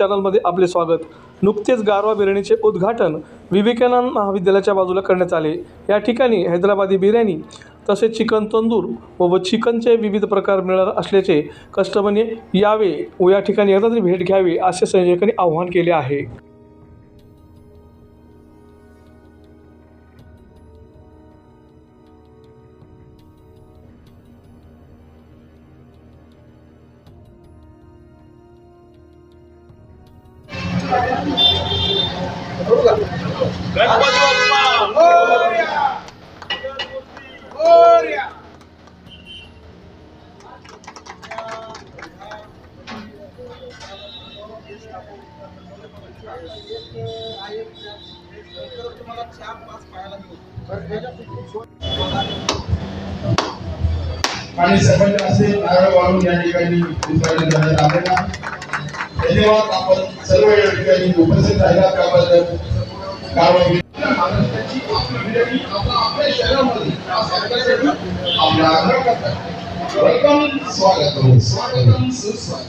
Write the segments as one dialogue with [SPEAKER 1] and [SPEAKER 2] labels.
[SPEAKER 1] चॅनलमध्ये आपले स्वागत. नुकतेच गारवा बिर्याणीचे उद्घाटन विवेकानंद महाविद्यालयाच्या बाजूला करण्यात आले. या ठिकाणी हैदराबादी बिर्याणी तसेच चिकन तंदूर व चिकनचे विविध प्रकार मिळणार असल्याचे कस्टमरने यावे व या ठिकाणी एकदा तरी भेट घ्यावी असे संयोजकांनी आवाहन केले आहे.
[SPEAKER 2] आणि सर्वांनी असे नारळ वाळून या ठिकाणी विसर्जन करण्यात आलेला धन्यवाद आपण सर्व या ठिकाणी उपस्थित राहिला त्याबद्दल कारवाई महाराष्ट्राची आपली आपल्या शहरामध्ये आग्रह करतात वेलकम स्वागत स्वागतम सुस्वागत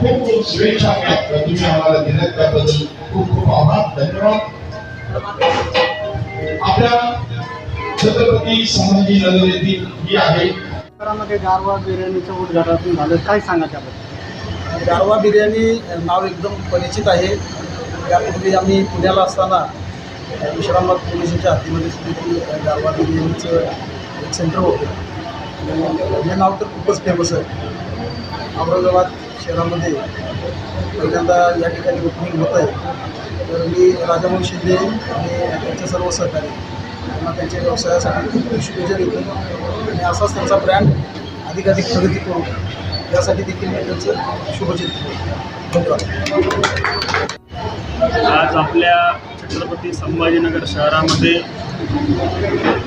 [SPEAKER 2] खूप खूप शुभेच्छा मिळाल्या तुम्ही आम्हाला दिल्यात त्याबद्दल खूप खूप आभार धन्यवाद आपल्या छत्रपती संभाजी नगर येथील ही आहे
[SPEAKER 3] गारवा बिर्याणीचं उद्घाटन झालं. काय सांगा त्याबद्दल?
[SPEAKER 4] गारवा बिर्याणी नाव एकदम परिचित आहे. त्यापूर्वी आम्ही पुण्याला असताना विश्रामबाग पोलिसांच्या हातीमध्ये सुद्धा गारवा बिर्याणीचं एक सेंटर होतं. हे नाव तर खूपच फेमस आहे. औरंगाबाद शहरामध्ये पहिल्यांदा या ठिकाणी ओपनिंग होत आहे. तर मी राजाभाऊ शिंदे आणि त्यांचे सर्व सहकारी त्यांना त्यांच्या व्यवसायासाठी खूप खूप शुभेच्छा देतो. आणि असाच त्यांचा ब्रँड अधिकाधिक प्रगती करू यासाठी देखील मी त्यांचं शुभचित धन्यवाद.
[SPEAKER 5] आज आपल्या छत्रपती संभाजीनगर शहरामध्ये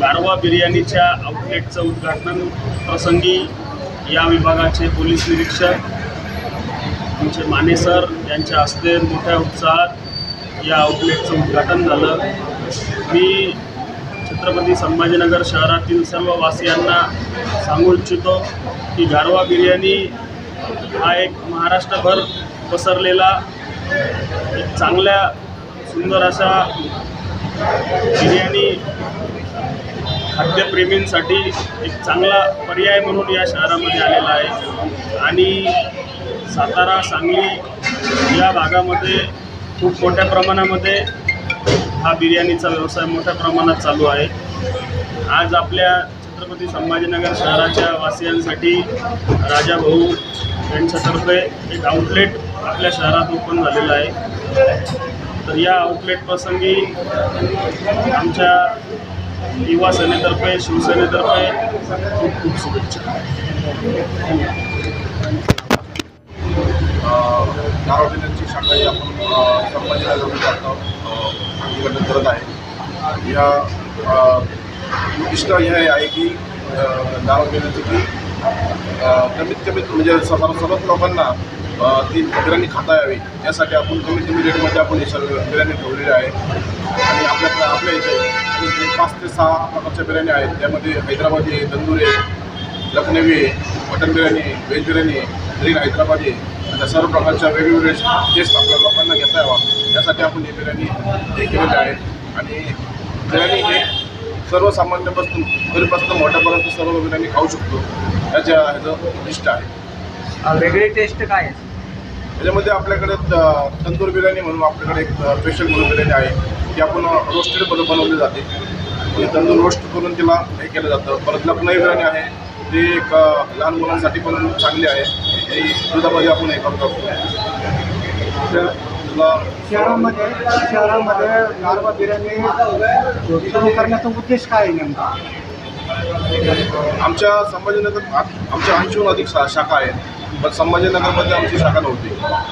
[SPEAKER 5] गारवा बिर्याणीच्या आउटलेटचं उद्घाटन प्रसंगी या विभागाचे पोलीस निरीक्षक आमचे माने सर यांच्या हस्ते मोठ्या उत्साहात या आउटलेटचं उद्घाटन झालं. मी छत्रपती संभाजीनगर शहरातील सर्व वासियांना सांगू इच्छितो की गारवा बिर्याणी हा एक महाराष्ट्रभर पसरलेला एक चांगल्या सुंदर अशा बिर्याणी खाद्यप्रेमींसाठी एक चांगला पर्याय म्हणून या शहरामध्ये आलेला आहे. आणि सातारा सांगली या भागामध्ये खूप मोठ्या प्रमाणामध्ये हा बिर्याणीचा व्यवसाय मोठ्या प्रमाणात चालू आहे. आज आपल्या छत्रपती संभाजीनगर शहराच्या वासियांसाठी राजा भाऊ यांच्यातर्फे एक आउटलेट आपल्या शहरात ओपन झालेलं आहे. तर या आउटलेट प्रसंगी आमच्या युवा सेनेतर्फे शिवसेनेतर्फे खूप खूप शुभेच्छा.
[SPEAKER 2] नारोडिनची शाखाही आपण अ, संभाजीनगरमध्ये जातो. उद्घाटन करत आहे. या उद्दिष्ट हे आहे की नारोडिनची की कमीत कमीत म्हणजे सर्व सर्वच लोकांना ती बिर्याणी खाता यावी. यासाठी आपण कमीत कमी रेटमध्ये आपण ही सर्व बिर्याणी ठेवलेली आहे. आणि आपल्याकडे आपल्या इथे पाच ते सहा प्रकारच्या बिर्याणी आहेत. त्यामध्ये हैदराबादी आहे तंदुरी आहे लखनवी आहे mutton biryani veg biryani green Hyderabadi अशा सर्व प्रकारच्या वेगवेगळे टेस्ट आपल्या लोकांना घेता यावा. यासाठी आपण ही बिर्याणी हे केलेली आहे. आणि बिर्याणी हे सर्वसामान्यपासून गरीबापासून मोठ्यापर्यंत सर्व बिर्याणी खाऊ शकतो. याच्या ह्याचं उद्दिष्ट आहे.
[SPEAKER 3] वेगळी टेस्ट काय आहे?
[SPEAKER 2] त्याच्यामध्ये आपल्याकडे त- तंदूर बिर्याणी म्हणून आपल्याकडे एक स्पेशल म्हणून बिर्याणी आहे. ती आपण रोस्टेड बनव बनवली जाते. तंदूर रोस्ट करून तिला हे केलं जातं. परत लखनई बिर्याणी आहे. ती एक लहान मुलांसाठी पण चांगली आहे. ती दुधामध्ये आपण हे करतो.
[SPEAKER 3] शहरामध्ये शहरामध्ये गारवा बिर्याणी सुरू करण्याचा उद्देश काय आहे नेमका?
[SPEAKER 2] आमच्या संभाजीनगर आमच्या ऐंशीहून अधिक शा शाखा आहेत. पण संभाजीनगरमध्ये आमची शाखा नव्हती.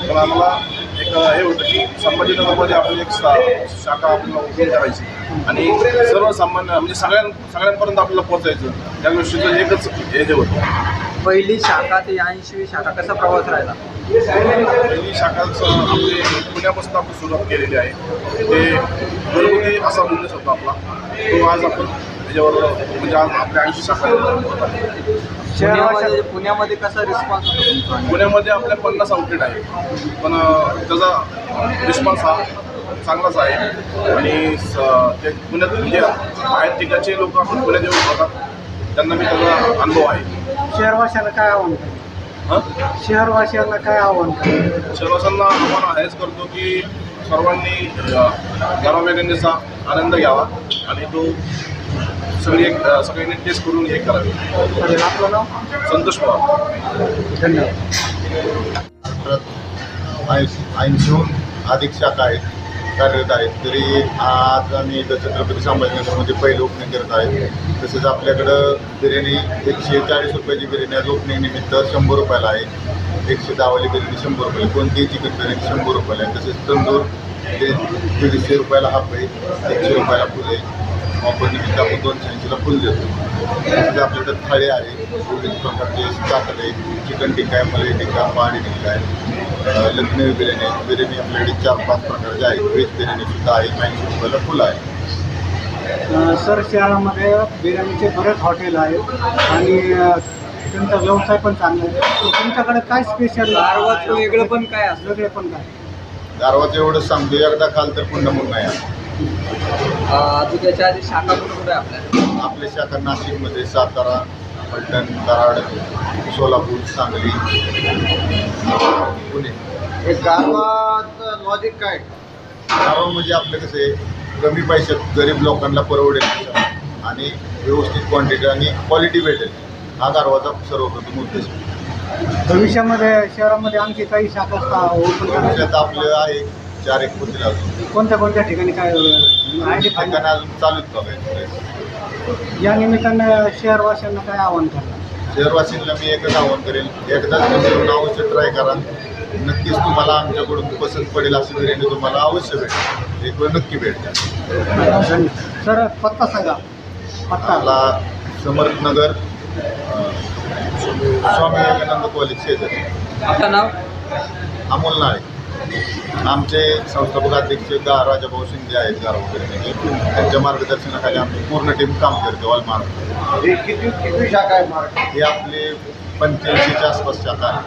[SPEAKER 2] पण आम्हाला एक हे होतं की संभाजीनगरमध्ये आपण एक शाखा आपल्याला ओपन करायची. आणि सर्वसामान्य म्हणजे सगळ्यां सगळ्यांपर्यंत आपल्याला पोहोचायचं. त्या गोष्टीचं एकच हे जे होतं.
[SPEAKER 6] पहिली शाखा ते ऐंशी शाखा कसा प्रवास राहिला?
[SPEAKER 2] पहिली शाखाचं आपली पुण्यापासून आपण सुरुवात केलेली आहे. ते घरगुती असा बिझनेस होता आपला. तो आज आपण त्याच्यावर म्हणजे आज आपल्या ऐंशी शाखा.
[SPEAKER 6] पुण्यामध्ये पुण्यामध्ये कसा रिस्पॉन्स होता तुमचा?
[SPEAKER 2] पुण्यामध्ये आपल्या पन्नास आउटलेट आहे पण अ, त्याचा रिस्पॉन्स हा चांगलाच आहे. आणि स- ते पुण्यात म्हणजे बाहेर ठिकाणचे लोक आपण पुण्यात येऊन राहतात त्यांना मी त्याचा अनुभव आहे.
[SPEAKER 3] शहरवासियांना काय आव्हान करेल
[SPEAKER 2] हां?
[SPEAKER 3] शहरवासियांना काय आव्हान करेल
[SPEAKER 2] सर्वांना आव्हान हेच करतो की सर्वांनी गरम आनंद घ्यावा. आणि तो सगळी एक सगळ्यांनी टेस्ट करून हे करावे.
[SPEAKER 3] चालेल आपलं नाव?
[SPEAKER 2] संतोष पवार.
[SPEAKER 3] धन्यवाद.
[SPEAKER 7] ऐंशीहून अधिक शाखा आहेत कार्यरत आहेत तरी आज आम्ही इथं छत्रपती संभाजीनगरमध्ये पहिलं ओपनिंग करत आहे तसेच आपल्याकडं बिर्याणी एकशे चाळीस रुपयाची बिर्याणी आज ओपनिंग निमित्त शंभर रुपयाला आहे. एकशे दहावाली बिर्याणी शंभर रुपये कोणतीही चिकन बिर्याणी शंभर रुपयाला आहे. तसेच तंदूर ते दीडशे रुपयाला हाफ आहे एकशे रुपयाला फुल आहे. निमित्त आपण दोनशे ऐंशीला फुल देतो. तसेच आपल्याकडे थाळी आहे विविध प्रकारचे काकडे चिकन टिक्का आहे मलाई टिक्का पहाडी टिक्का आहे लखनवी बिर्याणी आहे. बिर्याणी आपल्याकडे चार पाच प्रकारचे आहेत. व्हेज बिर्याणी सुद्धा आहे ऐंशी रुपयाला फुल आहे.
[SPEAKER 3] सर शहरामध्ये बिर्याणीचे बरेच हॉटेल आहेत आणि त्यांचा व्यवसाय पण चांगला आहे. तुमच्याकडे काय स्पेशल
[SPEAKER 6] गारवाचं वेगळं पण काय
[SPEAKER 3] वेगळे पण काय?
[SPEAKER 7] गारवाचं एवढं सांगतो एकदा खाल तर पुन्हा पुन्हा या
[SPEAKER 6] अजून त्याच्या आधी शाखा कुठे कुठे आहे आपल्या?
[SPEAKER 7] आपल्या शाखा नाशिकमध्ये सातारा पलटण कराड सोलापूर सांगली पुणे.
[SPEAKER 3] हे गारवाचं लॉजिक काय?
[SPEAKER 7] गारवा म्हणजे आपलं कसं आहे कमी पैशात गरीब लोकांना परवडेल आणि व्यवस्थित क्वांटिटी आणि क्वालिटी भेटेल. हा गारवाचा सर्वप्रथम उद्देश.
[SPEAKER 3] भविष्यामध्ये शहरामध्ये आणखी काही शाखा
[SPEAKER 7] आपलं आहे चार एक अजून
[SPEAKER 3] कोणत्या कोणत्या ठिकाणी काय आहे ते
[SPEAKER 7] ठिकाणी अजून चालूच बघायचं
[SPEAKER 3] या निमित्तानं शहरवासियांना काय आव्हान करणार?
[SPEAKER 7] शहरवासींना मी एकच आवाहन करेल एकदाच तुम्ही येऊन अवश्य ट्राय करा. नक्कीच तुम्हाला आमच्याकडून पसंत पडेल अशी बिर्याणी तुम्हाला अवश्य भेटेल. एक वेळ नक्की भेटेल
[SPEAKER 3] धन्यवाद. सर पत्ता सांगा. पत्ता.
[SPEAKER 7] आपला समर्थनगर अं, स्वामी विवेकानंद कॉलेज शेजारी
[SPEAKER 6] आपलं नाव?
[SPEAKER 7] अमोल नाळे. आमचे संस्थापक अध्यक्ष गा राजाभाऊ शिंदे आहेत गार वगैरे त्यांच्या मार्गदर्शनाखाली आमची पूर्ण टीम काम करते ऑल महाराष्ट्र
[SPEAKER 3] किती किती शाखा आहे महाराष्ट्रात
[SPEAKER 7] हे आपले पंच्याऐंशीच्या आसपास शाखा आहे.